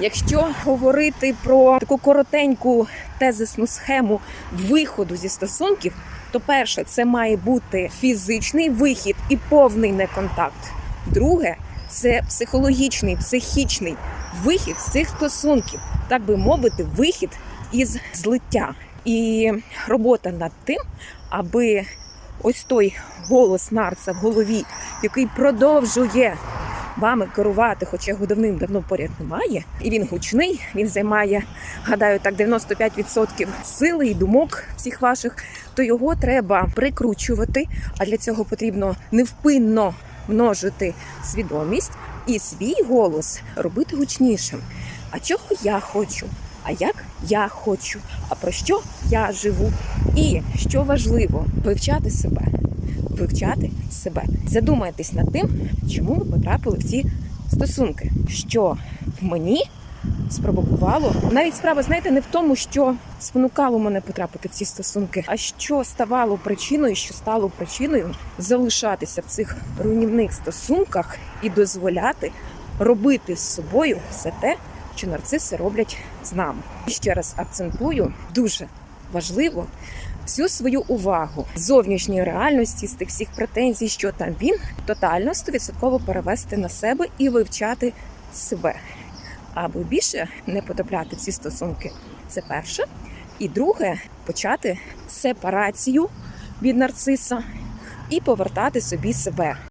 Якщо говорити про таку коротеньку тезисну схему виходу зі стосунків, то перше, це має бути фізичний вихід і повний неконтакт. Друге, це психологічний, психічний вихід з цих стосунків, так би мовити, вихід із злиття. І робота над тим, аби ось той голос нарца в голові, який продовжує вами керувати, хоча його давним-давно поряд немає, і він гучний. Він займає, гадаю, так 95% сили і думок всіх ваших. То його треба прикручувати. А для цього потрібно невпинно множити свідомість і свій голос робити гучнішим. А чого я хочу? А як я хочу? А про що я живу? І що важливо, вивчати себе, вивчати себе. Задумайтесь над тим, чому ви потрапили в ці стосунки, що в мені спровокувало. Навіть справа, знаєте, не в тому, що спонукало мене потрапити в ці стосунки, а що ставало причиною, що стало причиною залишатися в цих руйнівних стосунках і дозволяти робити з собою все те, що нарциси роблять з нами. І ще раз акцентую дуже важливо всю свою увагу зовнішньої реальності з тих всіх претензій, що там він, тотально 100% перевести на себе і вивчати себе. Аби більше не потрапляти ці стосунки. Це перше. І друге почати сепарацію від нарциса і повертати собі себе.